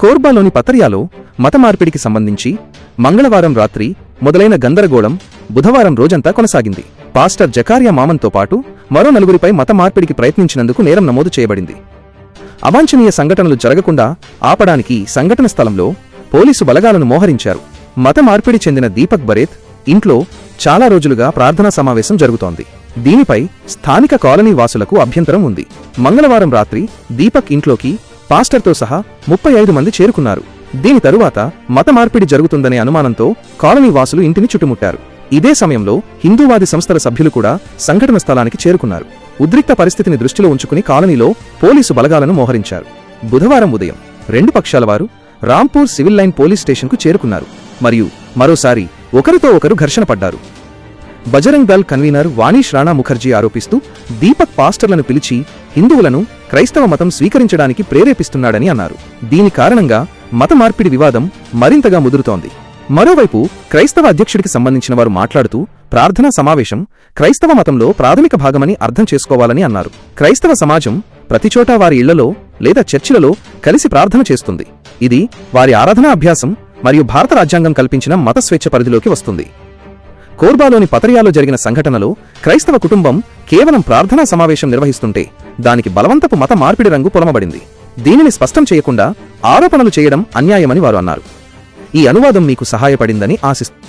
కోర్బాలోని పతర్యాలో మత మార్పిడికి సంబంధించి మంగళవారం రాత్రి మొదలైన గందరగోళం బుధవారం రోజంతా కొనసాగింది. పాస్టర్ జకారియా మామన్తో పాటు మరో నలుగురిపై మత మార్పిడికి ప్రయత్నించినందుకు నేరం నమోదు చేయబడింది. అవాంఛనీయ సంఘటనలు జరగకుండా ఆపడానికి సంఘటన స్థలంలో పోలీసు బలగాలను మోహరించారు. మత మార్పిడి చెందిన దీపక్ బరేత్ ఇంట్లో చాలా రోజులుగా ప్రార్థనా సమావేశం జరుగుతోంది. దీనిపై స్థానిక కాలనీ వాసులకు అభ్యంతరం ఉంది. మంగళవారం రాత్రి దీపక్ ఇంట్లోకి పాస్టర్తో సహా ముప్పై ఐదు మంది చేరుకున్నారు. దీని తరువాత మత మార్పిడి జరుగుతుందనే అనుమానంతో కాలనీ వాసులు ఇంటిని చుట్టుముట్టారు. ఇదే సమయంలో హిందూవాది సంస్థల సభ్యులు కూడా సంఘటన స్థలానికి చేరుకున్నారు. ఉద్రిక్త పరిస్థితిని దృష్టిలో ఉంచుకుని కాలనీలో పోలీసు బలగాలను మోహరించారు. బుధవారం ఉదయం రెండు పక్షాల వారు రాంపూర్ సివిల్ లైన్ పోలీస్ స్టేషన్కు చేరుకున్నారు. మరియు మరోసారి ఒకరితో ఒకరు ఘర్షణ పడ్డారు. బజరంగ్ దళ్ కన్వీనర్ వాణీష్ రాణా ముఖర్జీ ఆరోపిస్తూ దీపక్ పాస్టర్లను పిలిచి హిందువులను క్రైస్తవ మతం స్వీకరించడానికి ప్రేరేపిస్తున్నాడని అన్నారు. దీని కారణంగా మత మార్పిడి వివాదం మరింతగా ముదురుతోంది. మరోవైపు క్రైస్తవ అధ్యక్షుడికి సంబంధించిన వారు మాట్లాడుతూ ప్రార్థనా సమావేశం క్రైస్తవ మతంలో ప్రాథమిక భాగమని అర్థం చేసుకోవాలని అన్నారు. క్రైస్తవ సమాజం ప్రతిచోటా వారి ఇళ్ళలో లేదా చర్చిలలో కలిసి ప్రార్థన చేస్తుంది. ఇది వారి ఆరాధనా అభ్యాసం మరియు భారత రాజ్యాంగం కల్పించిన మత స్వేచ్ఛ పరిధిలోకి వస్తుంది. కోర్బాలోని పతరియాలో జరిగిన సంఘటనలో క్రైస్తవ కుటుంబం కేవలం ప్రార్థనా సమావేశం నిర్వహిస్తుంటే దానికి బలవంతపు మత మార్పిడి రంగు పొలమబడింది. దీనిని స్పష్టం చేయకుండా ఆరోపణలు చేయడం అన్యాయమని వారు అన్నారు. ఈ అనువాదం మీకు సహాయపడిందని ఆశిస్తున్నాను